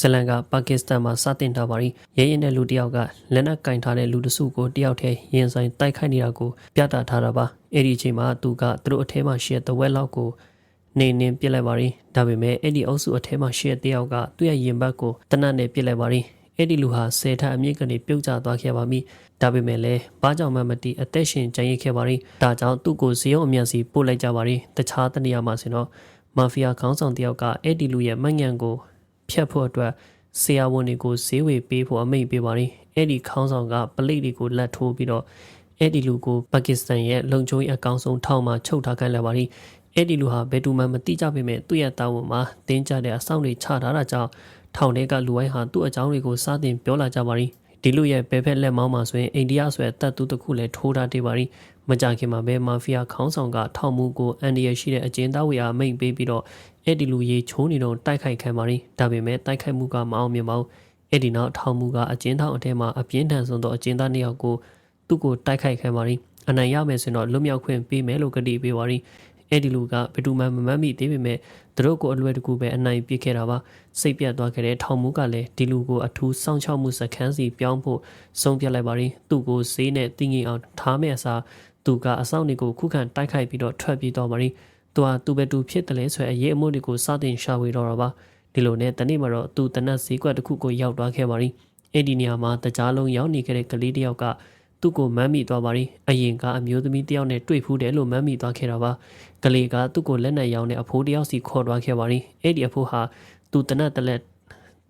ဇလန်ကပါကစ္စတန်မှာစတင်ထားပါရီရဲရင်တဲ့လူတစ်ယောက်ကလက်နက်ကင်ထားတဲ့လူတစုကိုတယောက်တည်းရင်ဆိုင်တိုက်ခိုက်နေတာကိုပြသထားတာပါအဲ့ဒီအချိန်မှာသူကသူတို့အထဲမှာရှယ်တဝက်လောက်ကိုနေနေပြစ်လိုက်ပါရီဒါပေမဲ့အဲ့ဒီအုပ်စုအထဲမှာရှယ်တယောက်ကသူ့ရဲ့ရင်ဘတ်ကိုတနတ်နဲ့ပြစ်လိုက်ပါရီအဲ့ဒီလူဟာဆယ်ထပ်အမြင့်ကနေပြုတ်ကျသွားခဲ့ပါမိဒါပေမဲ့လည်းဘာကြောင့်မှမသိအသက်ရှင်ကျန်ရစ်ခဲ့ပါရီဒါကြောင့်သူ့ကိုဇေယုံအမြတ်စီပို့လိုက်ကြပါရီတခြားတနေရာမှာဆိုတော့မာဖီးယားခေါင်းဆောင်တယောက်ကအဲ့ဒီလူရဲ့မညံကို ဖျက်ဖို့အတွက်ဆရာဝန်တွေကိုဈေးဝယ်ပေးဖို့အမိန့်ပေးပါရီအဲ့ဒီခေါင်းဆောင်ကပလိတ်တွေကိုလက်ထိုးပြီးတော့အဲ့ဒီလူကိုပါကစ္စတန်ရဲ့လုံခြုံရေးအကောင်ဆုံးထောက်မှချုပ်ထားခိုင်းလိုက်ပါရီအဲ့ဒီလူဟာဘယ်သူမှမသိကြပေမဲ့သူ့ရဲ့တာဝန်မှာတင်းကြတဲ့အဆောင်တွေချထားတာကြောင့်ထောင်ထဲကလူဝိုင်းဟာသူ့အကြောင်းတွေကိုစတင်ပြောလာကြပါရီ ဒီလူရဲ့ဘယ်ဖက်လက်မောင်းမှာဆိုရင်အိန္ဒိယဆိုတဲ့တပ်သူတစ်ခုလည်းထိုးထားတေးပါရီမကြခင်မှာပဲမာဖီးယားခေါင်းဆောင်ကထောင်မှုကိုအန်ဒီရရှိတဲ့အကျဉ်းသားဝေအားမိန့်ပေးပြီးတော့အဲ့ဒီလူရေချိုးနေတော့တိုက်ခိုက်ခံပါရီဒါပေမဲ့တိုက်ခိုက်မှုကမအောင်မြင်ပါဘူးအဲ့ဒီနောက်ထောင်မှုကအကျဉ်းထောင်အထဲမှာအပြင်းထန်ဆုံးသောအကျဉ်းသားနှစ်ယောက်ကိုသူ့ကိုတိုက်ခိုက်ခံပါရီအနိုင်ရမယ်ဆိုတော့လွတ်မြောက်ခွင့်ပေးမယ်လို့ကတိပေးပါရီ အဲ့ဒီလူကဘယ်သူမှမမှတ်မိသေးပေမဲ့သူတို့ကိုအလွယ်တကူပဲအနိုင်ပြစ်ခဲ့တာပါစိတ်ပြတ်သွားခဲ့တဲ့ထောင်မှုကလည်းဒီလူကိုအထူးစောင့်ရှောက်မှုစခန်းစီပြောင်းဖို့ဆုံးဖြတ်လိုက်ပါရီသူ့ကိုဈေးနဲ့တင်းငင်အောင်ထားမဲ့အစားသူကအဆောင်တွေကိုခုခံတိုက်ခိုက်ပြီးတော့ထွက်ပြေးသွားပါရီသူဟာသူပဲသူဖြစ်တယ်လဲဆိုအရေးအမှုတွေကိုစတင်ရှာဖွေတော့တာပါဒီလိုနဲ့တနေ့မှာတော့သူတနတ်ဈေးကွက်တစ်ခုကိုရောက်သွားခဲ့ပါရီအဲ့ဒီနေရာမှာတကြားလုံးရောက်နေခဲ့တဲ့ကလေးတစ်ယောက်က သူ့ကိုမမ်းမိသွားပါရီအရင်ကအမျိုးသမီးတစ်ယောက်နဲ့တွေ့ဖူးတယ်လို့မမ်းမိသွားခဲ့တာပါကလေးကသူ့ကိုလက်နဲ့ရောင်းတဲ့အဖိုးတစ်ယောက်စီခေါ်သွားခဲ့ပါရီအဲ့ဒီအဖိုးဟာသူတနတ်တလက်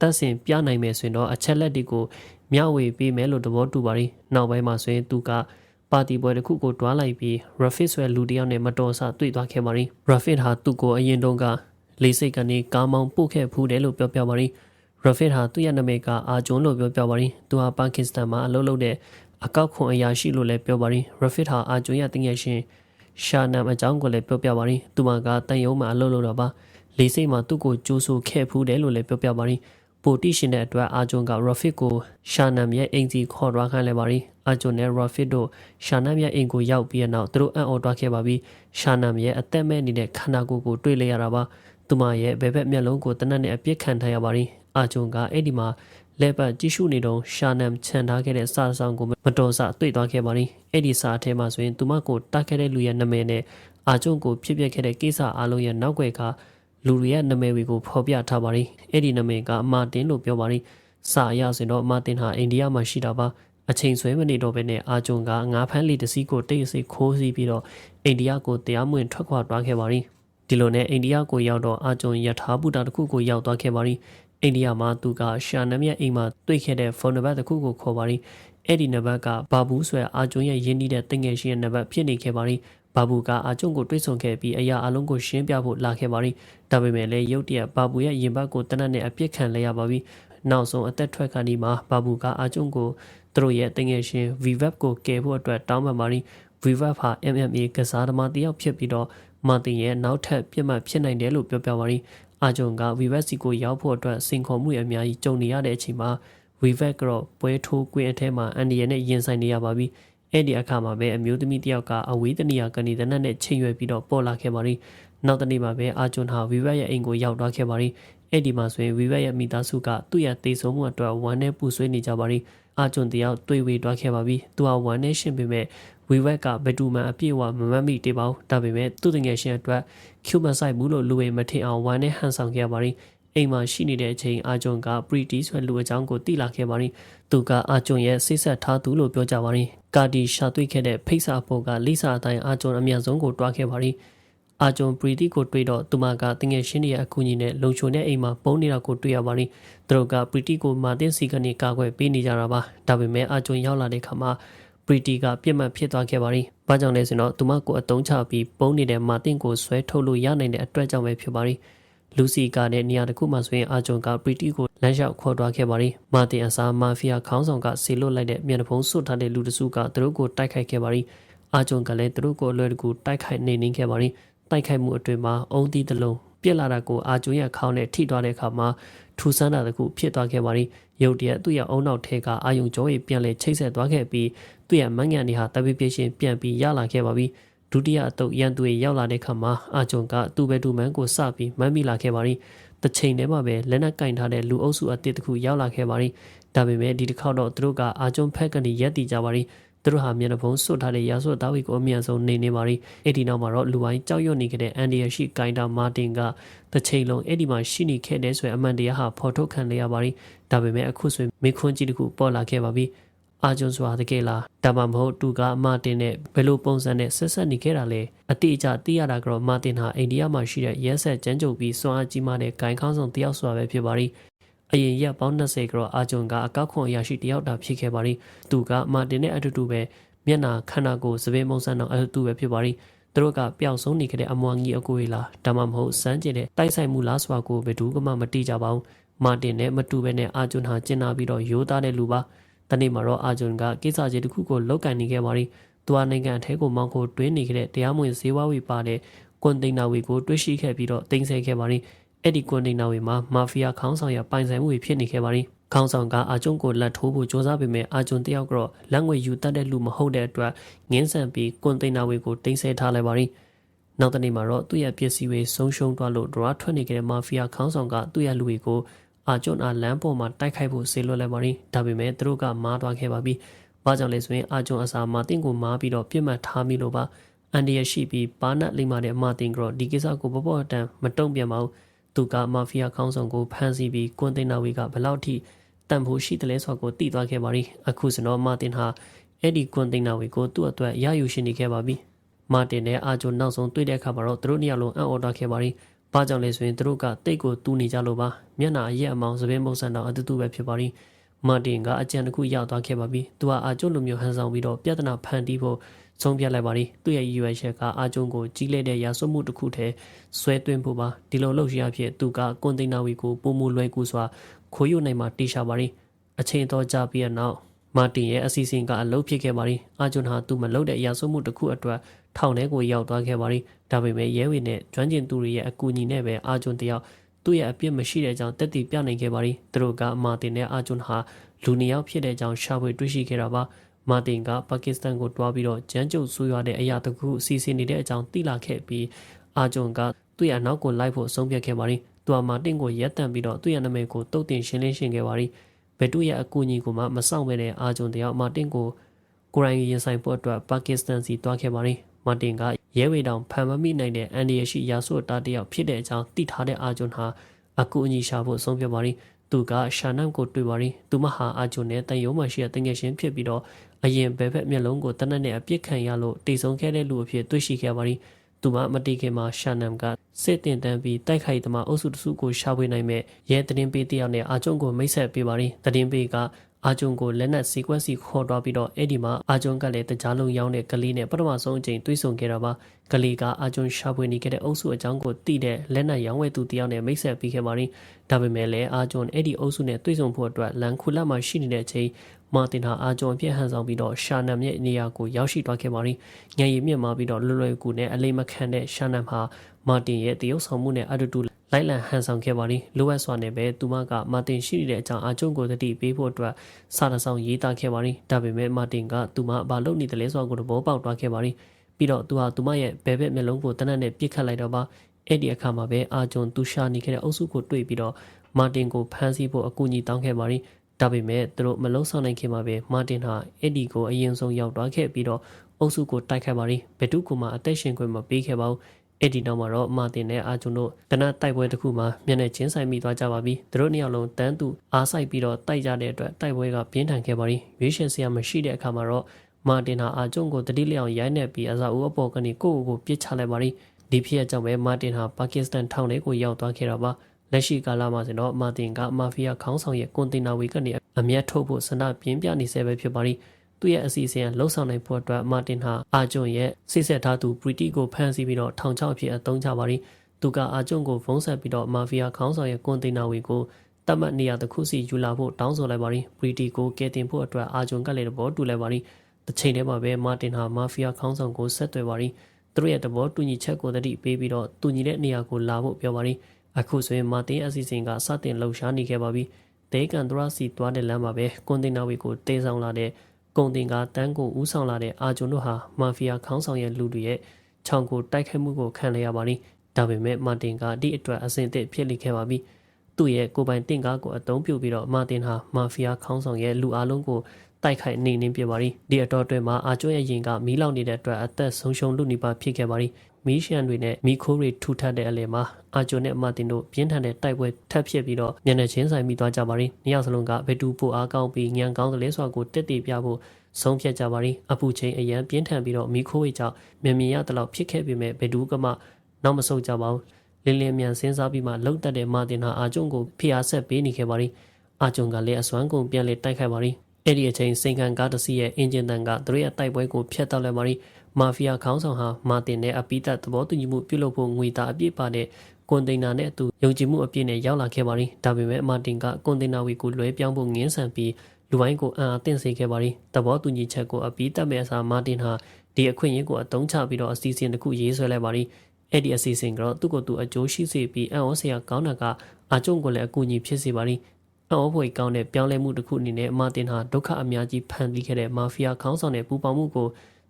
တက်ဆင်ပြနိုင်မယ်ဆိုရင်တော့အချက်လက်တွေကိုမျှဝေပေးမယ်လို့သဘောတူပါရီနောက်ပိုင်းမှာဆိုရင်သူကပါတီပွဲတစ်ခုကိုတွားလိုက်ပြီး Rafid ဆိုတဲ့လူတစ်ယောက်နဲ့မတော်ဆတွေ့သွားခဲ့ပါရီ Rafid ဟာသူ့ကိုအရင်တုန်းကလေးစိတ်ကနေကားမောင်းပို့ခဲ့ဖူးတယ်လို့ပြောပြပါရီ Rafid ဟာသူ့ရဲ့နာမည်ကအာဂျွန်လို့ပြောပြပါရီသူဟာပါကစ္စတန်မှာအလုပ်လုပ်တဲ့ အကောက်ခွန်အရာရှိလို့လည်းပြောပါရီရဖစ်ဟာအာဂျွန်ရဲ့တင်ငယ်ရှင်ရှာနမ်အကြောင်းကိုလည်းပြောပြပါရီသူမကတန်ယုံမှာအလုပ်လုပ်တာပါလေးစိတ်မှာသူ့ကိုကြိုးဆိုခဲ့ဖူးတယ်လို့လည်းပြောပြပါရီပိုတီရှင်တဲ့အတွက်အာဂျွန်ကရဖစ်ကိုရှာနမ်ရဲ့အိမ်စီခေါ်သွားခိုင်းလိုက်ပါရီအာဂျွန်နဲ့ရဖစ်တို့ရှာနမ်ရဲ့အိမ်ကိုရောက်ပြီးနောက်သူတို့အံ့ဩသွားခဲ့ပါပြီရှာနမ်ရဲ့အသက်မဲ့နေတဲ့ခန္ဓာကိုယ်ကိုတွေ့လိုက်ရတာပါသူမရဲ့ဘယ်ဘက်မျက်လုံးကိုတနက်နဲ့အပြစ်ခံထားရပါရီအာဂျွန်ကအဲ့ဒီမှာ လက်ပတ်ကြည့်ရှုနေတော့ရှာနမ်ခြံထားခဲ့တဲ့စာဆောင်ကိုမတော်ဆတွေ့သွားခဲ့ပါလိအဲ့ဒီစာအထဲမှာဆိုရင်သူမကိုတတ်ခဲ့တဲ့လူရဲ့နာမည်နဲ့အာကျုံကိုဖြစ်ပျက်ခဲ့တဲ့ကိစ္စအလုံးရဲ့နောက်ွယ်ကလူတွေရဲ့နာမည်တွေကိုဖော်ပြထားပါလိအဲ့ဒီနာမည်ကအမာတင်လို့ပြောပါလိစာအရဆိုရင်တော့အမာတင်ဟာအိန္ဒိယမှာရှိတာပါအချိန်ဆွဲမနေတော့ဘဲနဲ့အာကျုံကငါးဖမ်းလီတစည်းကိုတိတ်အစိခိုးစီးပြီးတော့အိန္ဒိယကိုတရားမဝင်ထွက်ခွာသွားခဲ့ပါလိဒီလိုနဲ့အိန္ဒိယကိုရောက်တော့အာကျုံယထာဘုဒ္ဓတစ်ခုကိုရောက်သွားခဲ့ပါလိ အိန္ဒိယမှာသူကရှာနမြတ်အိမ်မှာတွေ့ခဲ့တဲ့ဖုန်းနံပါတ်တစ်ခုကိုခေါ်ပါရီအဲ့ဒီနံပါတ်ကဘာဘူးဆွဲအာကျွန်းရဲ့ရင်းနှီးတဲ့တင်ငယ်ရှင်ရဲ့နံပါတ်ဖြစ်နေခဲ့ပါရီဘာဘူးကအာကျွန်းကိုတွေ့ဆုံခဲ့ပြီးအရာအလုံးကိုရှင်းပြဖို့လာခဲ့ပါရီဒါပေမဲ့လည်းရုတ်တရက်ဘာဘူးရဲ့ရင်ဘတ်ကိုတနတ်နဲ့အပြစ်ခံလဲရပါပြီနောက်ဆုံးအသက်ထွက်ခါနီမှာဘာဘူးကအာကျွန်းကိုသူတို့ရဲ့တင်ငယ်ရှင် VWeb ကိုကယ်ဖို့အတွက်တောင်းပန်ပါရီ VWeb ဟာ MMA ကစားသမားတယောက်ဖြစ်ပြီးတော့မာတင်ရဲ့နောက်ထပ်ပြစ်မှတ်ဖြစ်နိုင်တယ်လို့ပြောပြပါရီ အာဂျွန်က VVAC စီကိုရောက်ဖို့အတွက်စိန်ခေါ်မှုအများကြီးကြုံနေရတဲ့အချိန်မှာ VVAC ကတော့ပွဲထိုးကွင်းအထဲမှာအန်ဒီရနဲ့ရင်ဆိုင်နေရပါပြီ။အဲ့ဒီအခါမှာပဲအမျိုးသမီးတစ်ယောက်ကအဝေးတနေရာကနေတနက်နဲ့ချိန်ရွယ်ပြီးတော့ပေါ်လာခဲ့ပါရီ။နောက်တနေ့မှာပဲအာဂျွန်ဟာ VVAC ရဲ့အိမ်ကိုရောက်သွားခဲ့ပါရီ။အဲ့ဒီမှာဆိုရင် VVAC ရဲ့မိသားစုကသူ့ရဲ့တေဆုံးမှုအတွက်ဝမ်းနဲ့ပူဆွေးနေကြပါရီ။အာဂျွန်တယောက်တွေ့ဝေသွားခဲ့ပါပြီ။သူဟာဝမ်းနဲ့ရှင်ပေမဲ့ ဝီဝက်ကဘတူမန်အပြည့်အဝမမတ်မိတေးပါဘူးဒါပေမဲ့သူ့တငယ်ရှင်အတွက်ကျူမဆိုင်ဘူးလို့လူဝေမထင်အောင်ဝမ်းနဲ့ဟန်ဆောင်ခဲ့ပါရီအိမ်မှာရှိနေတဲ့အချိန်အာဂျွန်ကပရီတီဆိုတဲ့လူအကြောင်းကိုတိလာခဲ့ပါရီသူကအာဂျွန်ရဲ့စိတ်ဆက်ထားသူလို့ပြောကြပါရီကာတီရှာတွေ့ခဲ့တဲ့ဖိတ်စာပေါ်ကလိစာအတိုင်းအာဂျွန်အမြန်ဆုံးကိုတွားခဲ့ပါရီအာဂျွန်ပရီတီကိုတွေ့တော့သူမကတငယ်ရှင်ရဲ့အကူအညီနဲ့လုံချုံတဲ့အိမ်မှာပုံနေတာကိုတွေ့ရပါရီသူတို့ကပရီတီကိုမာတင်စီကနေကာကွယ်ပေးနေကြတာပါဒါပေမဲ့အာဂျွန်ရောက်လာတဲ့ခါမှာ ပရီတီကပြစ်မှတ်ဖြစ်သွားခဲ့ပါရီ။ဘာကြောင့်လဲဆိုတော့သူမကိုအတုံးချပြီးပုံနေတဲ့မာတင်ကိုဆွဲထုတ်လို့ရနိုင်တဲ့အတွက်ကြောင့်ပဲဖြစ်ပါရီ။လူစီကတဲ့နေရာတစ်ခုမှာဆိုရင်အာဂျွန်ကပရီတီကိုလမ်းလျှောက်ခေါ်သွားခဲ့ပါရီ။မာတင်အစားမာဖီးယားခေါင်းဆောင်ကဆေလွတ်လိုက်တဲ့မြန်ဖုံးဆွတ်ထားတဲ့လူတစုကသူတို့ကိုတိုက်ခိုက်ခဲ့ပါရီ။အာဂျွန်ကလည်းသူတို့ကိုအလွယ်တကူတိုက်ခိုက်နေနေခဲ့ပါရီ။တိုက်ခိုက်မှုအတွင်းမှာအုံးသီးတစ်လုံး ပြက်လာတာကိုအာဂျွန်ရဲ့ခေါင်းနဲ့ထိသွားတဲ့အခါမှာထူဆန်းတာတခုဖြစ်သွားခဲ့ပါရီရုတ်တရက်သူ့ရဲ့အုံနောက်ထဲကအာယုံကျော်၏ပြန်လဲချိတ်ဆက်သွားခဲ့ပြီးသူ့ရဲ့မငန်နေဟာတပိပိရှင်ပြန်ပြီးရလာခဲ့ပါပြီဒုတိယအတုပ်ရန်သူရဲ့ရောက်လာတဲ့ခါမှာအာဂျွန်ကသူ့ဘဲတူမန်ကိုစပြီးမမ်းမိလာခဲ့ပါရီတစ်ချိန်တည်းမှာပဲလက်နက်ကင်ထားတဲ့လူအုပ်စုအသစ်တစ်ခုရောက်လာခဲ့ပါရီဒါပေမဲ့ဒီတစ်ခေါက်တော့သူတို့ကအာကျုံဖက်ကနေရက်တီကြပါရီ သူတို့ဟာမျက်နှာဖုံးစွတ်ထားတဲ့ရာစွတ်သားဝီကိုအမြန်ဆုံးနေနေပါရီအဲ့ဒီနောက်မှာတော့လူပိုင်းကြောက်ရွံ့နေခဲ့တဲ့အန်ဒီယာရှိကင်တာမာတင်ကတစ်ချိန်လုံးအဲ့ဒီမှာရှိနေခဲ့တဲ့ဆိုရင်အမှန်တရားဟာဖော်ထုတ်ခံရပါရီဒါပေမဲ့အခုဆိုရင်မေခွန်းကြီးတစ်ခုပေါ်လာခဲ့ပါပြီအာဂျွန်ဆိုတာတကယ်လားဒါမှမဟုတ်သူကအမတင်နဲ့ဘယ်လိုပုံစံနဲ့ဆက်ဆက်နေခဲ့တာလဲအတိအကျသိရတာကတော့မာတင်ဟာအိန္ဒိယမှာရှိတဲ့ရဲဆက်ကျန်းကျုပ်ပြီးစွမ်းအားကြီးမားတဲ့ဂိုင်ခေါင်းဆောင်တယောက်ဆိုတာပဲဖြစ်ပါရီ အရင်ရက်ပေါင်း20ကျော်အာဂျွန်ကအကောက်ခွန်အရာရှိတယောက်တာဖြစ်ခဲ့ပါရီသူကမာတင်နဲ့အတူတူပဲမျက်နာခန္ဓာကိုယ်စပင်းမုံဆန်းတော့အတူပဲဖြစ်ပါရီသူတို့ကပျောက်ဆုံးနေခဲ့တဲ့အမွာကြီးအကိုကြီးလားဒါမှမဟုတ်စမ်းကျင်တဲ့တိုက်ဆိုင်မှုလားဆိုတာကိုဘယ်သူမှမတိကြပါဘူးမာတင်နဲ့မတူပဲနဲ့အာဂျွန်ဟာကျင်နာပြီးတော့ရိုးသားတဲ့လူပါတနေ့မှာတော့အာဂျွန်ကကိစ္စကြီးတစ်ခုကိုလောက်ကန်နေခဲ့ပါရီသူဟာနိုင်ငံအထက်ကိုမောင်းကိုတွင်းနေခဲ့တဲ့တရားမဝင်ဈေးဝါးဝေပါတဲ့ကွန်တိန်နာဝေကိုတွေ့ရှိခဲ့ပြီးတော့တင်ဆက်ခဲ့ပါရီ အဲ့ဒီကွန်တိန်နာဝေမှာမာဖီးယားခေါင်းဆောင်ရပိုင်ဆိုင်မှုတွေဖြစ်နေခဲ့ပါရီခေါင်းဆောင်ကအာဂျွန်ကိုလက်ထိုးဖို့စ조사ပေမဲ့အာဂျွန်တယောက်ကတော့လက်ငွေယူတတ်တဲ့လူမဟုတ်တဲ့အတွက်ငင်းဆန်ပြီးကွန်တိန်နာဝေကိုတင်ဆက်ထားလိုက်ပါရီနောက်တနေ့မှာတော့သူ့ရဲ့ပစ္စည်းတွေဆုံးရှုံးသွားလို့ဒရာထွက်နေခဲ့တဲ့မာဖီးယားခေါင်းဆောင်ကသူ့ရဲ့လူတွေကိုအာကျွန်းအားလမ်းပေါ်မှာတိုက်ခိုက်ဖို့ဆေလွတ်လိုက်ပါရီဒါပေမဲ့သူတို့ကမားသွားခဲ့ပါပြီ။ဘာကြောင့်လဲဆိုရင်အာကျွန်းအစာမာတင်ကိုမားပြီးတော့ပြစ်မှတ်ထားမိလို့ပါ။အန်ဒီရရှိပြီးပါနတ်လိမ္မာတဲ့မာတင်ကတော့ဒီကိစ္စကိုပေါ်ပေါ်အတန်မတုံ့ပြန်ပါဘူး။ သူကမာဖီးယားခေါင်းဆောင်ကိုဖမ်းဆီးပြီးကွန်တိန်နာဝေကဘလောက်ထိတန်ဖို့ရှိတယ်လဲဆိုတော့ကိုတိသွားခဲ့ပါရီ။အခုစတော့မာတင်ဟာအဲ့ဒီကွန်တိန်နာဝေကိုသူ့အတွက်ရယူရှင်နေခဲ့ပါပြီ။မာတင်နဲ့အာဂျွန်နောက်ဆုံးတွေ့တဲ့အခါမှာတော့သူတို့နှစ်ယောက်လုံးအံ့ဩတာခဲ့ပါရီ။ဘာကြောင့်လဲဆိုရင်သူတို့ကတိတ်ကိုတူးနေကြလို့ပါမျက်နှာအရက်အမောင်စပင်းမုံဆန်တော့အတူတူပဲဖြစ်ပါလိမာတင်ကအကြံတစ်ခုရောက်သွားခဲ့ပါပြီသူကအာကျုံလိုမျိုးဟန်ဆောင်ပြီးတော့ပြဿနာဖန်တီးဖို့ ဆုံးဖြတ်လိုက်ပါလိသူ့ရဲ့ရည်ရွယ်ချက်ကအာကျုံကိုကြီးလက်တဲ့ရာစွမှုတစ်ခုထဲဆွဲသွင်းဖို့ပါဒီလိုလုပ်ရဖြစ်သူကကွန်တိန်နာဝီကိုပုံမူလွယ်ကူစွာခိုးယူနိုင်မှတေးရှာပါလိအချိန်တော်ကြာပြီးနောက်မာတင်ရဲ့အစီအစဉ်ကအလုပ်ဖြစ်ခဲ့ပါလိအာဂျွန်ဟာသူမလုပ်တဲ့အရာဆုံးမှုတစ်ခုအတွက်ထောင်ထဲကိုရောက်သွားခဲ့ပါလိဒါပေမဲ့ရဲဝေနဲ့ကျွမ်းကျင်သူတွေရဲ့အကူအညီနဲ့ပဲအာဂျွန်တယောက်သူ့ရဲ့အပြစ်မရှိတဲ့အကြောင်းတက်တည်ပြနိုင်ခဲ့ပါလိသူတို့ကမာတင်နဲ့အာဂျွန်ဟာလူနှစ်ယောက်ဖြစ်တဲ့အကြောင်းရှာဖွေတွေ့ရှိခဲ့တာပါ မာတင်ကပါကစ္စတန်ကိုတွားပြီးတော့ဂျမ်းကျုပ်ဆူရွာတဲ့အရာတခုအစီအစဉ်နေတဲ့အကြောင်းသိလာခဲ့ပြီးအာဂျွန်ကသူ့ရဲ့အနောက်ကိုလိုက်ဖို့ဆုံးဖြတ်ခဲ့ပါလိသူကမာတင်ကိုရက်တန့်ပြီးတော့သူ့ရဲ့နာမည်ကိုတုတ်တင်ရှင်းလင်းရှင်းခဲ့ပါလိဘယ်သူရဲ့အကူအညီကိုမှမဆောင်ပဲတဲ့အာဂျွန်တယောက်မာတင်ကိုကိုရိုင်းရင်ဆိုင်ဖို့အတွက်ပါကစ္စတန်စီတွားခဲ့ပါလိမာတင်ကရဲဝေတောင်ဖန်မမိနိုင်တဲ့အန်ဒီရရှိရာစုတာတယောက်ဖြစ်တဲ့အကြောင်းသိထားတဲ့အာဂျွန်ဟာအကူအညီရှာဖို့ဆုံးဖြတ်ပါရီ သူကရှာနမ်ကိုတွေ့ပါရီသူမဟာအာဂျွန်နဲ့တန်ယုံမှရှိတဲ့တငယ်ချင်းဖြစ်ပြီးတော့အရင်ဘဲဘက်မျက်လုံးကိုတနက်နဲ့အပြစ်ခံရလို့တိတ်ဆုံးခဲ့တဲ့လူအဖြစ်တွေ့ရှိခဲ့ပါရီသူမမတိခင်မှာရှာနမ်ကစစ်တင်တန်းပြီးတိုက်ခိုက်သမားအုပ်စုတစုကိုရှာဖွေနိုင်မဲ့ရဲတရင်ပေးတယောက်နဲ့အာဂျွန်ကိုမိတ်ဆက်ပေးပါရီတရင်ပေးက အာဂျွန်ကိုလက်နက်စီကွက်စီခေါ်သွားပြီးတော့အဲ့ဒီမှာအာဂျွန်ကလည်းတကြားလုံးရောင်းတဲ့ကလေးနဲ့ပထမဆုံးအကြိမ်တွေ့ဆုံခဲ့တာပါကလေးကအာဂျွန်ရှာဖွေနေခဲ့တဲ့အုပ်စုအကြောင်းကိုသိတဲ့လက်နက်ရောင်းဝယ်သူတယောက်နဲ့မိတ်ဆက်ပြီးခဲ့ပါရင်ဒါပေမဲ့လည်းအာဂျွန်အဲ့ဒီအုပ်စုနဲ့တွေ့ဆုံဖို့အတွက်လန်ခုလက်မှာရှိနေတဲ့အချိန်မာတင်ဟာအာဂျွန်ပြည့်ဟန်ဆောင်ပြီးတော့ရှာနမ်ရဲ့နေရာကိုရောက်ရှိသွားခဲ့ပါရင်ညံရည်မြင့်มาပြီးတော့လွယ်လွယ်ကူနဲ့အလိမ့်မခံတဲ့ရှာနမ်ဟာမာတင်ရဲ့တရုပ်ဆောင်မှုနဲ့အတူတူ လိုက်လံဟန်ဆောင်ခဲ့ပါသည်လိုအပ်စွာနဲ့ပဲသူမကမာတင်ရှိနေတဲ့အကြောင်းအကျုံးကိုတတိပေးဖို့အတွက်စာတစောင်းရေးသားခဲ့ပါသည်ဒါပေမဲ့မာတင်ကသူမဘာလုပ်နေတယ်လဲဆိုတာကိုသဘောပေါက်သွားခဲ့ပါသည်ပြီးတော့သူဟာသူမရဲ့ဘဲဘက်မျက်လုံးကိုတနက်နဲ့ပြစ်ခတ်လိုက်တော့ပါအဲ့ဒီအခါမှာပဲအာဂျွန်သူရှာနေခဲ့တဲ့အုပ်စုကိုတွေ့ပြီးတော့မာတင်ကိုဖမ်းဆီးဖို့အကူအညီတောင်းခဲ့ပါသည်ဒါပေမဲ့သူတို့မလုံးဆောင်နိုင်ခင်မှာပဲမာတင်ဟာအဲ့ဒီကိုအရင်ဆုံးရောက်သွားခဲ့ပြီးတော့အုပ်စုကိုတိုက်ခိုက်ပါသည်ဘယ်သူကမှအသက်ရှင်ခွင့်မပေးခဲ့ပါဘူး အဲ့ဒီနောက်မှာတော့မာတင်နဲ့အာဂျွန်တို့တနတ်တိုက်ပွဲတစ်ခုမှာမျက်နှာချင်းဆိုင်မိသွားကြပါပြီသူတို့နှစ်ယောက်လုံးတန်းတူအားဆိုင်ပြီးတော့တိုက်ကြတဲ့အတွက်တိုက်ပွဲကပြင်းထန်ခဲ့ပါပြီရွေးရှင်စရာမရှိတဲ့အခါမှာတော့မာတင်ဟာအာဂျွန်ကိုတတိလျောင်ရိုင်းနေပြီးအစာဦးအပေါ်ကနေကိုယ့်ကိုယ်ကိုပြစ်ချလိုက်ပါပြီဒီဖြစ်ရကြောင့်ပဲမာတင်ဟာပါကစ္စတန်ထောင်ထဲကိုရောက်သွားခဲ့တာပါလက်ရှိကာလမှာဆိုတော့မာတင်ကမာဖီးယားခေါင်းဆောင်ရဲ့ကွန်တိန်နာဝေကနေအမျက်ထုတ်ဖို့ဆန္ဒပြင်းပြနေဆဲပဲဖြစ်ပါလိမ့် သူ့ရဲ့အစီအစဉ်လှုပ်ဆောင်နိုင်ဖို့အတွက်မာတင်ဟာအာဂျွန်ရဲ့စိတ်ဆက်ထားသူပရီတီကိုဖမ်းဆီးပြီးတော့ထောင်ချောက်ဖြစ်အသုံးချပါရီသူကအာဂျွန်ကိုဖုံးဆက်ပြီးတော့မာဖီးယားခေါင်းဆောင်ရဲ့ကွန်တိန်နာဝေကိုတတ်မှတ်နေရာတစ်ခုစီယူလာဖို့တောင်းဆိုလိုက်ပါရီပရီတီကိုကယ်တင်ဖို့အတွက်အာဂျွန်ကလည်းသဘောတူလိုက်ပါရီတစ်ချိန်တည်းမှာပဲမာတင်ဟာမာဖီးယားခေါင်းဆောင်ကိုဆက်သွယ်ပါရီသူတို့ရဲ့သဘောတူညီချက်ကိုတတိပေးပြီးတော့တူညီတဲ့နေရာကိုလာဖို့ပြောပါရီအခုဆိုရင်မာတင်အစီအစဉ်ကစတင်လှုပ်ရှားနေခဲ့ပါပြီဒေကန်ဒရာစီသွားတဲ့လမ်းမှာပဲကွန်တိန်နာဝေကိုတေးဆောင်လာတဲ့ ကုန်တင်ကတန်းကိုဦးဆောင်လာတဲ့အာဂျွန်တို့ဟာမာဖီးယားခေါင်းဆောင်ရဲ့လူတွေရဲ့ချောင်ကိုတိုက်ခိုက်မှုကိုခံရရပါလိဒဒါပေမဲ့မာတင်ကဒီအတွက်အဆင်သင့်ဖြစ်လိခဲ့ပါပြီသူ့ရဲ့ကိုယ်ပိုင်တင့်ကားကိုအသုံးပြုပြီးတော့မာတင်ဟာမာဖီးယားခေါင်းဆောင်ရဲ့လူအလုံးကိုတိုက်ခိုက်နေနေပြပါရီဒီအတော်အတွင်းမှာအာကျွန်းရဲ့ရင်ကမီးလောင်နေတဲ့အတွက်အသက်ဆုံးရှုံးလူနေပါဖြစ်ခဲ့ပါရီ မီးရှန်တွေနဲ့မီးခိုးတွေထူထပ်တဲ့အလယ်မှာအာကျွန်းနဲ့မာတင်တို့ပြင်းထန်တဲ့တိုက်ပွဲထပ်ဖြစ်ပြီးတော့ညနေချင်းဆိုင်မိသွားကြပါရီနှစ်ယောက်စလုံးကဘယ်သူပိုအားကောင်းပြီးညံကောင်းကလေးစွာကိုတက်တည်ပြဖို့ဆုံးဖြတ်ကြပါရီအပူချိန်အရန်ပြင်းထန်ပြီးတော့မီးခိုးဝေးကြောင့်မြင်မြင်ရတဲ့လောက်ဖြစ်ခဲ့ပေမဲ့ဘယ်သူကမှနောက်မဆုတ်ကြပါဘူးလင်းလင်းမြန်စဉ်းစားပြီးမှလှုပ်တက်တဲ့မာတင်ဟာအာကျွန်းကိုဖိအားဆက်ပေးနေခဲ့ပါရီအာကျွန်းကလည်းအစွမ်းကုန်ပြန်လေတိုက်ခိုက်ပါရီအဲ့ဒီအချိန်စိန်ခံကားတစ်စီးရဲ့အင်ဂျင်တန်ကသူတို့ရဲ့တိုက်ပွဲကိုဖျက်တောက်လိုက်ပါရီ မာဖီးယားခေါင်းဆောင်ဟာမာတင်နဲ့အပိသက်သဘောတူညီမှုပြုလုပ်ဖို့ငွေသားအပြည့်ပါတဲ့ကွန်တိန်နာနဲ့အတူယုံကြည်မှုအပြည့်နဲ့ရောက်လာခဲ့ပါရီဒါပေမဲ့မာတင်ကကွန်တိန်နာဝီကိုလွှဲပြောင်းဖို့ငင်းဆန်ပြီးလူဝိုင်းကိုအံ့အားသင့်စေခဲ့ပါရီသဘောတူညီချက်ကိုအပိသက်မဲ့အစားမာတင်ဟာဒီအခွင့်အရေးကိုအသုံးချပြီးတော့အစီအစဉ်တစ်ခုရေးဆွဲလိုက်ပါရီအဲ့ဒီအစီအစဉ်ကတော့သူ့ကိုယ်သူအကျိုးရှိစေပြီးအံ့ဩစရာကောင်းတာကအာကျုံကိုလည်းအကူအညီဖြစ်စေပါရီအော်ဖွေကောင်းတဲ့ပြောင်းလဲမှုတစ်ခုအနေနဲ့မာတင်ဟာဒုက္ခအများကြီးဖန်တီးခဲ့တဲ့မာဖီးယားခေါင်းဆောင်တဲ့ပူပေါင်းမှုကို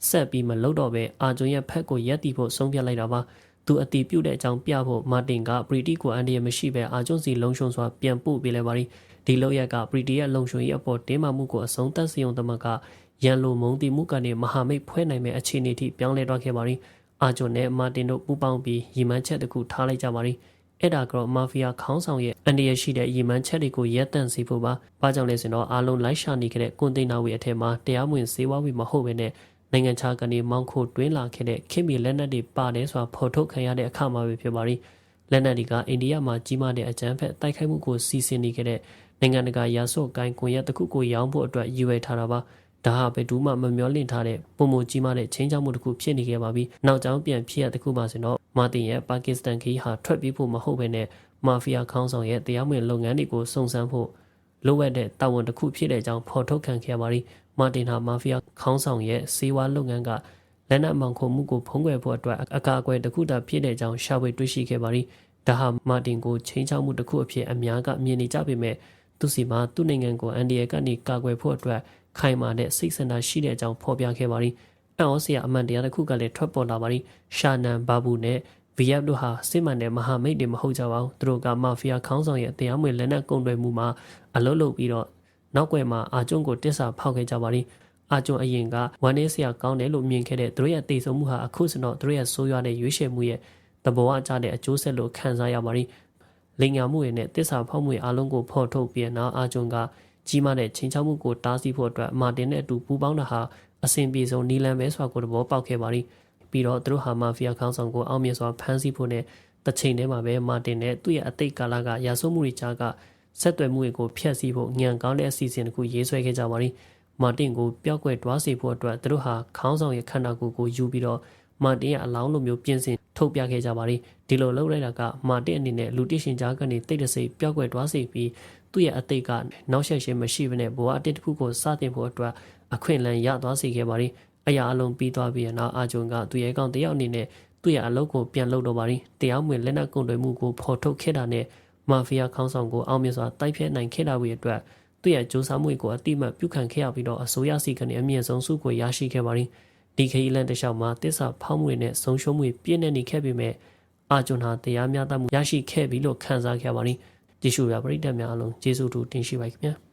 ဆက်ပြီးမလုပ်တော့ပဲအာဂျွန်ရဲ့ဖက်ကိုရက်တီဖို့ဆုံးဖြတ်လိုက်တာပါသူအတီးပြုတ်တဲ့အကြောင်းပြဖို့မာတင်ကပရီတီကိုအန်ဒီရမရှိပဲအာဂျွန်စီလုံရှုံစွာပြန်ပို့ပေးလိုက်ပါရီဒီလောက်ရက်ကပရီတီရဲ့လုံရှုံရေးအပေါ်တင်းမာမှုကိုအဆုံးသတ်စေုံတမကရန်လိုမုံတီမှုကနေမဟာမိတ်ဖွဲ့နိုင်မဲ့အခြေအနေထိပြောင်းလဲသွားခဲ့ပါရီအာဂျွန်နဲ့မာတင်တို့ပူးပေါင်းပြီးရီမန်းချက်တစ်ခုထားလိုက်ကြပါရီအဲ့ဒါကတော့မာဖီးယားခေါင်းဆောင်ရဲ့အန်ဒီရရှိတဲ့ရီမန်းချက်တွေကိုရက်တန့်စေဖို့ပါ။ဘာကြောင့်လဲဆိုတော့အားလုံးလိုက်ရှာနေခဲ့တဲ့ကွန်တိန်နာဝေအထက်မှာတရားမဝင်စေဝါဝေမဟုတ်ဘဲနဲ့ နိုင်ငံခြားကနေမောင်းခိုတွင်းလာခဲ့တဲ့ခင်မီလက်နက်တွေပါတယ်ဆိုတာဖော်ထုတ်ခံရတဲ့အခါမှာပဲဖြစ်ပါရီ။လက်နက်တွေကအိန္ဒိယမှာကြီးမားတဲ့အကြမ်းဖက်တိုက်ခိုက်မှုကိုစီစဉ်နေခဲ့တဲ့နိုင်ငံတကာရာဇဝတ်ကိုင်းကွန်ရက်တစ်ခုကိုရောင်းဖို့အတွက်ရည်ရွယ်ထားတာပါ။ဒါဟာဘယ်သူမှမမျှော်လင့်ထားတဲ့ပုံမကြီးမားတဲ့ချင်းချောက်မှုတစ်ခုဖြစ်နေခဲ့ပါပြီ။နောက်ကျောင်းပြန်ဖြစ်ရတဲ့ခုမှဆိုတော့မာတင်ရဲ့ပါကစ္စတန်ခီးဟာထွက်ပြေးဖို့မဟုတ်ဘဲနဲ့မာဖီးယားခေါင်းဆောင်ရဲ့တရားမဝင်လုပ်ငန်းတွေကိုစုံစမ်းဖို့လိုအပ်တဲ့တာဝန်တစ်ခုဖြစ်တဲ့အကြောင်းဖော်ထုတ်ခံခဲ့ရပါရီ မာတင်ဟာမာဖီးယားခေါင်းဆောင်ရဲ့စေဝါလုပ်ငန်းကလက်နက်မှောင်ခိုမှုကိုဖုံးကွယ်ဖို့အတွက်အကာအကွယ်တစ်ခုသာဖြစ်တဲ့အကြောင်းရှာဖွေတွေ့ရှိခဲ့ပါရီဒါဟာမာတင်ကိုချိန်ချောက်မှုတစ်ခုအဖြစ်အများကမြင်နေကြပေမဲ့သူစီမှာသူ့နိုင်ငံကိုအန်ဒီယကနေကာကွယ်ဖို့အတွက်ခိုင်မာတဲ့စိတ်ဆန္ဒရှိတဲ့အကြောင်းဖော်ပြခဲ့ပါရီအန်အောစရာအမှန်တရားတစ်ခုကလည်းထွက်ပေါ်လာပါရီရှာနန်ဘာဘူးနဲ့ဗီယက်တို့ဟာစစ်မှန်တဲ့မဟာမိတ်တွေမဟုတ်ကြပါဘူးသူတို့ကမာဖီးယားခေါင်းဆောင်ရဲ့တရားမဝင်လက်နက်ကုန်သွယ်မှုမှာအလုပ်လုပ်ပြီးတော့ နောက်ွယ်မှာအာကျွန်းကိုတစ္ဆာဖောက်ခဲ့ကြပါလိအာကျွန်းအရင်ကဝမ်းနည်းစရာကောင်းတယ်လို့မြင်ခဲ့တဲ့သူတို့ရဲ့တည်ဆုံမှုဟာအခုစတော့သူတို့ရဲ့ဆိုးရွားတဲ့ရွေးချယ်မှုရဲ့သဘောအကျတဲ့အကျိုးဆက်လို့ခံစားရပါလိလိန်ညာမှုရဲ့နဲ့တစ္ဆာဖောက်မှုရဲ့အလုံးကိုဖော်ထုတ်ပြီးနောက်အာကျွန်းကကြီးမားတဲ့ချိန်ချောက်မှုကိုတားဆီးဖို့အတွက်မာတင်နဲ့အတူပူးပေါင်းတာဟာအဆင်ပြေဆုံးနီလန်ပဲဆိုတာကိုသဘောပေါက်ခဲ့ပါလိပြီးတော့သူတို့ဟာမာဖီးယားခေါင်းဆောင်ကိုအောင်မြင်စွာဖမ်းဆီးဖို့နဲ့တစ်ချိန်တည်းမှာပဲမာတင်နဲ့သူ့ရဲ့အသိကာလကရာဇဝမှုတွေကြားက ဆက်သွယ်မှုတွေကိုဖျက်ဆီးဖို့ညံကောင်းတဲ့အစီအစဉ်တစ်ခုရေးဆွဲခဲ့ကြပါလိမာတင်ကိုပျောက်ကွယ်တွားစေဖို့အတွက်သူတို့ဟာခေါင်းဆောင်ရဲ့ခန္ဓာကိုယ်ကိုယူပြီးတော့မာတင်ရဲ့အလောင်းလိုမျိုးပြင်ဆင်ထုတ်ပြခဲ့ကြပါလိဒီလိုလုပ်လိုက်တာကမာတင်အနေနဲ့လူတိရှင်ကြားကနေတိတ်တဆိတ်ပျောက်ကွယ်တွားစေပြီးသူ့ရဲ့အသိကနောက်ဆက်ရှင်မရှိဘဲနဲ့ဘဝအတစ်တစ်ခုကိုစတင်ဖို့အတွက်အခွင့်အလမ်းရသွားစေခဲ့ပါလိအရာအလုံးပြီးသွားပြီးနောက်အာဂျွန်ကသူ့ရဲ့ကောင်တယောက်အနေနဲ့သူ့ရဲ့အလုပ်ကိုပြန်လုပ်တော့ပါရီတရားမဝင်လက်နက်ကုန်သွယ်မှုကိုဖော်ထုတ်ခဲ့တာနဲ့ မာဖီးယားခေါင်းဆောင်ကိုအောင်မြင်စွာတိုက်ဖျက်နိုင်ခဲ့တာဝေအတွက်သူ့ရဲ့စူးစမ်းမှုကိုအတိမတ်ပြုခံခဲ့ရပြီးတော့အစိုးရစီကနေအမြင့်ဆုံးစုကိုရရှိခဲ့ပါရီဒီခရီးလန်တလျှောက်မှာတစ္ဆာဖောက်မှုနဲ့ဆုံးရှုံးမှုပြည့်နေနေခဲ့ပေမဲ့အာဂျွန်ဟာတရားမျှတမှုရရှိခဲ့ပြီလို့ခံစားခဲ့ပါရီကြည့်ရှုရပရိသတ်များအလုံးကျေးဇူးတူတင်ရှိပါခင်ဗျာ